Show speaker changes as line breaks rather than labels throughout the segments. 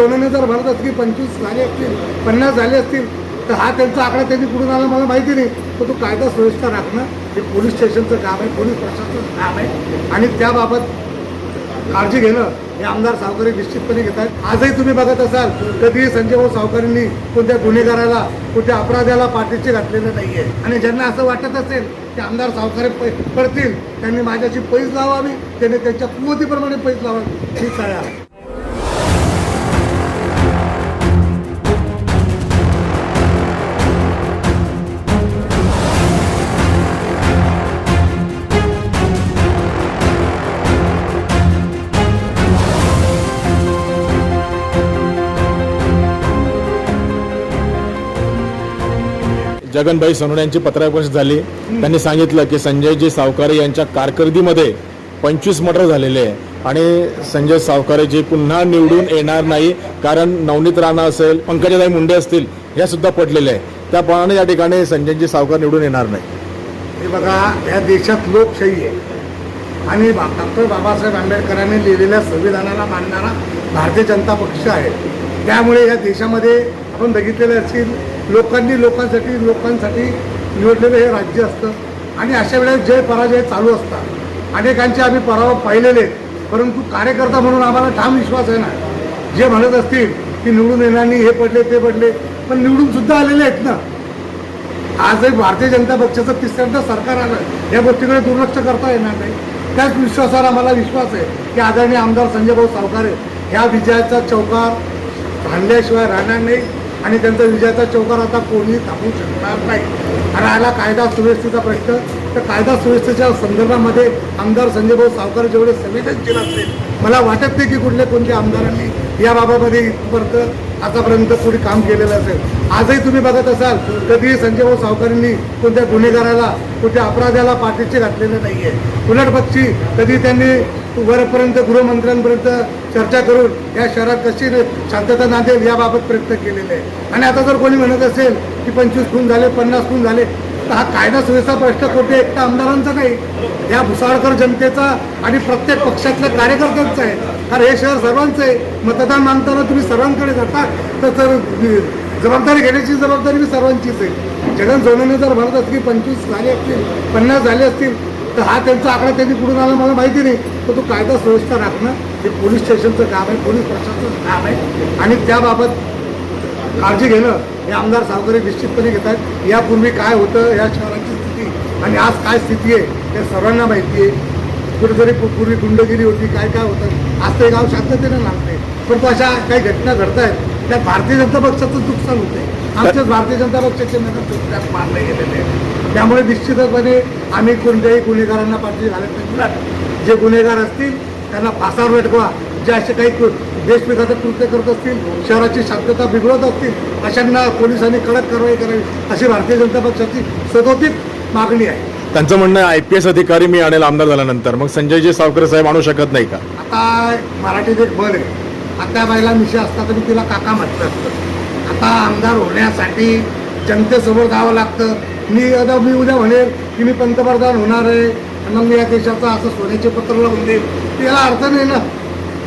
जणांनी जर म्हणत असतील की पंचवीस झाले असतील पन्नास झाले असतील तर हा त्यांचा आकडा त्यांनी कुठून आला मला माहिती नाही. तर तो कायदा सुव्यवस्था राखणं हे पोलीस स्टेशनचं काम आहे पोलीस प्रशासनाचं काम आहे. आणि त्याबाबत काळजी घेणं हे आमदार सावकारी निश्चितपणे घेत आहेत. आजही तुम्ही बघत असाल कधीही संजय भाऊ सावकारींनी कोणत्या गुन्हेगाराला कोणत्या अपराध्याला पाठीचे घातलेलं नाहीये. आणि ज्यांना असं वाटत असेल की आमदार सावकारी पै पडतील त्यांनी माझ्याशी पैस लावावी त्यांनी त्यांच्या कुवतीप्रमाणे पैस लावावी ही सळ्या
जगनभाई सोनवणे यांची पत्रकार झाली. त्यांनी सांगितलं की संजयजी सावकारे यांच्या कारकिर्दीमध्ये पंचवीस मर्डर झालेले आहे. आणि संजय सावकारेजी पुन्हा निवडून येणार नाही कारण नवनीत राणा असेल पंकजाताई मुंडे असतील या सुद्धा पडलेले आहे त्याप्रमाणे या ठिकाणी संजयजी सावकार निवडून येणार नाही.
हे बघा या देशात लोकशाही आहे. आणि बा- डॉक्टर बाबासाहेब आंबेडकरांनी लिहिलेल्या संविधानाला मानणारा भारतीय जनता पक्ष आहे. त्यामुळे या देशामध्ये आपण बघितलेलं असतील लोकांनी लोकांसाठी लोकांसाठी निवडलेलं हे राज्य असतं. आणि अशा वेळेस जय पराजय चालू असतात अनेकांचे आम्ही पराभव पाहिलेले आहेत. परंतु कार्यकर्ता म्हणून आम्हाला ठाम विश्वास आहे ना. जे म्हणत असतील की निवडून येणार नाही हे पडले ते पडले पण निवडून सुद्धा आलेले आहेत ना. आजही भारतीय जनता पक्षाचं तिसऱ्यांदा सरकार आलं या गोष्टीकडे दुर्लक्ष करता येणार नाही. त्याच विश्वासावर आम्हाला विश्वास आहे की आदरणीय आमदार संजय भाऊ सावकारे ह्या विजयाचा चौकार बांधल्याशिवाय राहणार नाही. आणि त्यांचा विजयाचा चौकार आता कोणी थांबवू शकणार नाही. राहिला कायदा सुव्यवस्थेचा प्रश्न. तर कायदा सुव्यवस्थेच्या संदर्भामध्ये आमदार संजय भाऊ सावकार जेवढे संवेदनशील असतील मला वाटत नाही की कुठल्या कोणत्या आमदारांनी या बाबामध्ये इथपर्यंत आतापर्यंत कोणी काम केलेलं असेल. आजही तुम्ही बघत असाल कधीही संजय भाऊ कोणत्या गुन्हेगाराला कोणत्या अपराध्याला पाठीशी घातलेलं नाही आहे उलटपक्षी कधी त्यांनी वरपर्यंत गृहमंत्र्यांपर्यंत चर्चा करून या शहरात कशी शांतता नांदेल याबाबत प्रयत्न केलेले आहे आणि आता जर कोणी म्हणत असेल की पंचवीस खून झाले पन्नास खून झाले तर हा कायदा सुव्यवस्था प्रश्न कोणत्या एकटा आमदारांचा नाही. या भुसाळकर जनतेचा आणि प्रत्येक पक्षातल्या कार्यकर्त्यांचा आहे. कारण हे शहर सर्वांचं आहे. मतदान मानताना तुम्ही सर्वांकडे जाता तर जबाबदारी घेण्याची जबाबदारी मी सर्वांचीच आहे. जगन सोनेने जर म्हणत असतील की पंचवीस झाले असतील पन्नास झाले असतील तर हा त्यांचा आकडा त्यांनी कुठून आला मला माहिती नाही. तर तो कायदा सुव्यवस्था राखणं हे पोलीस स्टेशनचं काम आहे पोलीस प्रशासनाचं काम आहे. आणि त्याबाबत काळजी घेणं हे आमदार सावकरे निश्चितपणे घेत आहेत. यापूर्वी काय होतं या शहराची स्थिती आणि आज काय स्थिती आहे हे सर्वांना माहिती आहे. कुठेतरी पूर्वी गुंडगिरी होती काय काय होतं आज ते गाव शांततेनं लागते पण अशा काही घटना घडत आहेत त्यात भारतीय जनता पक्षाचंच नुकसान होते आमच्याच भारतीय जनता पक्षाचे नगर त्यात मारले गेलेले आहेत. त्यामुळे निश्चितपणे आम्ही कोणत्याही गुन्हेगारांना पाठी घालत नाही. जे गुन्हेगार असतील त्यांना फासावर लटकवा. जे असे काही देशविघातक कृत्य करत असतील शहराची शांतता बिघडवत असतील अशांना पोलिसांनी कडक कारवाई करावी अशी भारतीय जनता पक्षाची सदोदित मागणी आहे.
त्यांचं म्हणणं आय पी एस अधिकारी मी आणेल आमदार झाल्यानंतर. मग संजयजी सावकर साहेब आणू शकत नाही का?
आता मराठीत एक बल आहे. आता बायला मिशी असता तरी तिला काका म्हटलं असतं. आता आमदार होण्यासाठी जनतेसमोर जावं लागतं. मी आता मी उद्या म्हणेल की मी पंतप्रधान होणार आहे. आणि मग या देशाचं असं सोन्याचे पत्र लावून देईल. याला अर्थ नाही ना.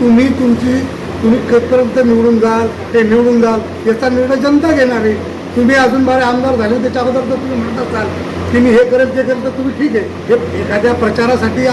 तुम्ही तुमची तुम्ही कधीपर्यंत निवडून जाल ते निवडून जाल याचा निर्णय जनता घेणार आहे. तुम्ही अजून बारे आमदार झाले त्याच्या अगोदर तर तुम्ही म्हणत असाल की मी हे करेल ते करेल तर तुम्ही ठीक आहे. हे एखाद्या प्रचारासाठी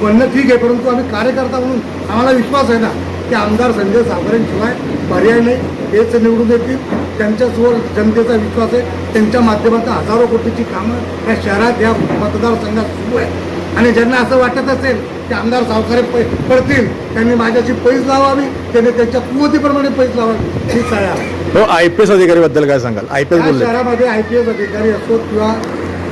म्हणणं ठीक आहे परंतु आम्ही कार्यकर्ता म्हणून आम्हाला विश्वास आहे ना की आमदार संजय सावकारेंशिवाय पर्याय नाही. हेच निवडून येतील. त्यांच्यासमोर जनतेचा विश्वास आहे. त्यांच्या माध्यमातून हजारो कोटीची कामं या शहरात या मतदारसंघात सुरू आहे आणि ज्यांना असं वाटत असेल की आमदार सावकारे पै पडतील त्यांनी माझ्याशी पैस लावावी त्यांनी त्यांच्या कुवतीप्रमाणे पैस लावावी ही आहे.
हो आय पी एस अधिकारी बद्दल काय सांगाल? आय पी एस
शहरामध्ये आय पी एस अधिकारी असो किंवा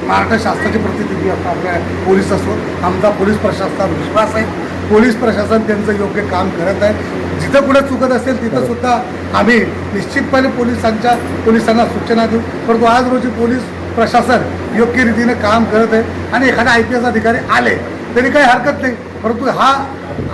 महाराष्ट्र शासनाचे प्रतिनिधी असो आपल्या पोलीस असो आमचा पोलीस प्रशासनावर विश्वास आहे. पोलीस प्रशासन त्यांचं योग्य काम करत आहे. जिथं कुठे चुकत असेल तिथं सुद्धा आम्ही निश्चितपणे पोलिसांच्या पोलिसांना सूचना देऊ. परंतु आज रोजी पोलीस प्रशासन योग्य रीतीने काम करत आहे आणि एखादा आय पी एस अधिकारी आले तरी काही हरकत नाही. परंतु हा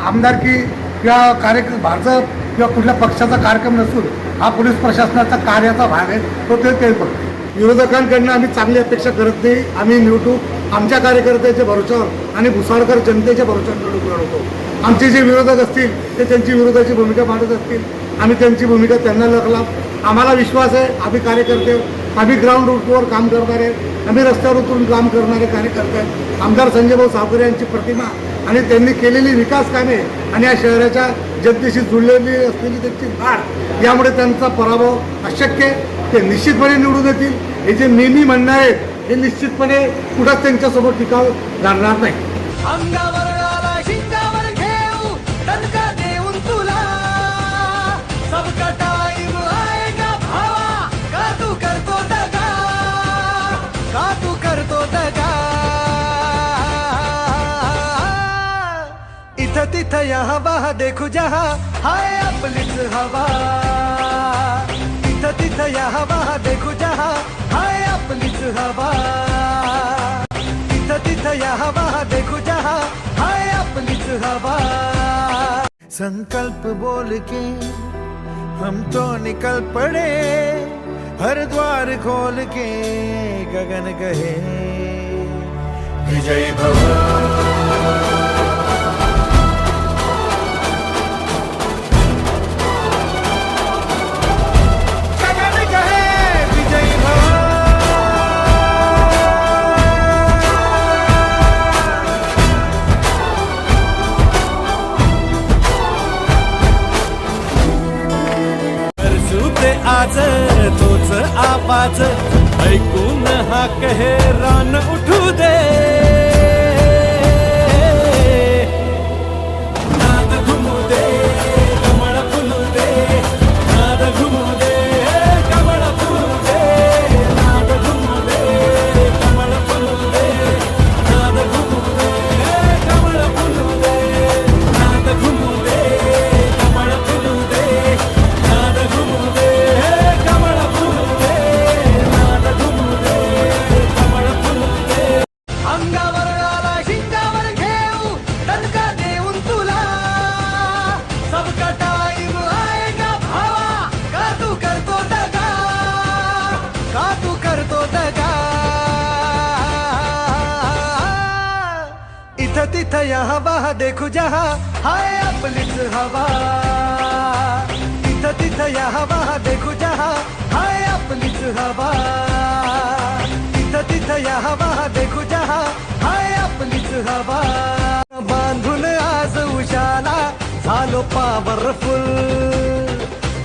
आमदारकी किंवा कार्यक्रम भाजप किंवा कुठल्या पक्षाचा कार्यक्रम नसून हा पोलीस प्रशासनाचा कार्याचा भाग आहे तो ते ते बघतो विरोधकांकडनं आम्ही चांगली अपेक्षा करत नाही. आम्ही निवडणूक आमच्या कार्यकर्त्याच्या भरोशावर आणि भुसाळकर जनतेच्या भरोशावर निवडणूक लढवतो आमचे जे विरोधक असतील ते त्यांची विरोधाची भूमिका मांडत असतील. आम्ही त्यांची भूमिका त्यांना लखला आम्हाला विश्वास आहे आम्ही कार्यकर्ते आम्ही ग्राउंड रूटवर काम करणारे आम्ही रस्त्यावर उतरून काम करणारे कार्यकर्ते आहेत. आमदार संजय भाऊ सावकरे यांची प्रतिमा आणि त्यांनी केलेली विकास कामे आणि या शहराच्या जनतेशी जुळलेली असलेली त्यांची वाढ यामुळे त्यांचा पराभव अशक्य ते निश्चितपणे निवडून येतील. हे जे नेहमी म्हणणं आहेत हे निश्चितपणे कुठंच त्यांच्यासोबत टिकाव लागणार नाही.
तिथं यहाँ, वहाँ देखू जहा। हाय आपलीच हवा। इथं तिथं यहाँ, वहाँ देखू जहा। हाय आपलीच हवा। तिथं तिथं या हवा देखो जहा। हाय आपलीच हवा। संकल्प बोल के हम तो निकल पड़े। हर द्वार खोल के गगन कहे विजय भव आज तोच आवाज ऐकून हा कहे रान उठू दे. यहाँ तिथं देखू जहा। हाय आपलीच हवा। इथं तिथं यहाँ हवा देखू जहा। हाय आपलीच हवा। इथं तिथं यहाँ हवा देखू जहा। हाय आपलीच हवा। बांधून आज उशाला झालो पावरफुल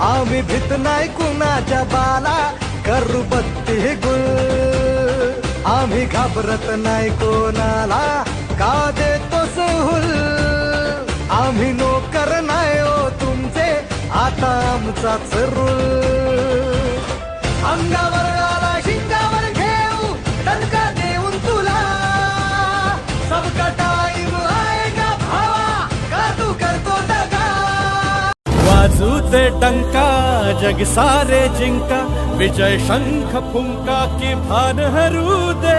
आम्ही भीत नाही कुणाच्या बाला करू बत्ती गुल। आम्ही घाबरत नाही कोणाला का देत सहूल आम्ही नोकर नाही हो तुमचे आता आमचाच रूल. अंगावर आला शिंगावर घेऊ दणका देऊन तुला. सबका टाइम आएगा भावा का तू करतो दगा? वाजू ते टंका जग सारे जिंका विजय शंख फुंका की भान हरू दे.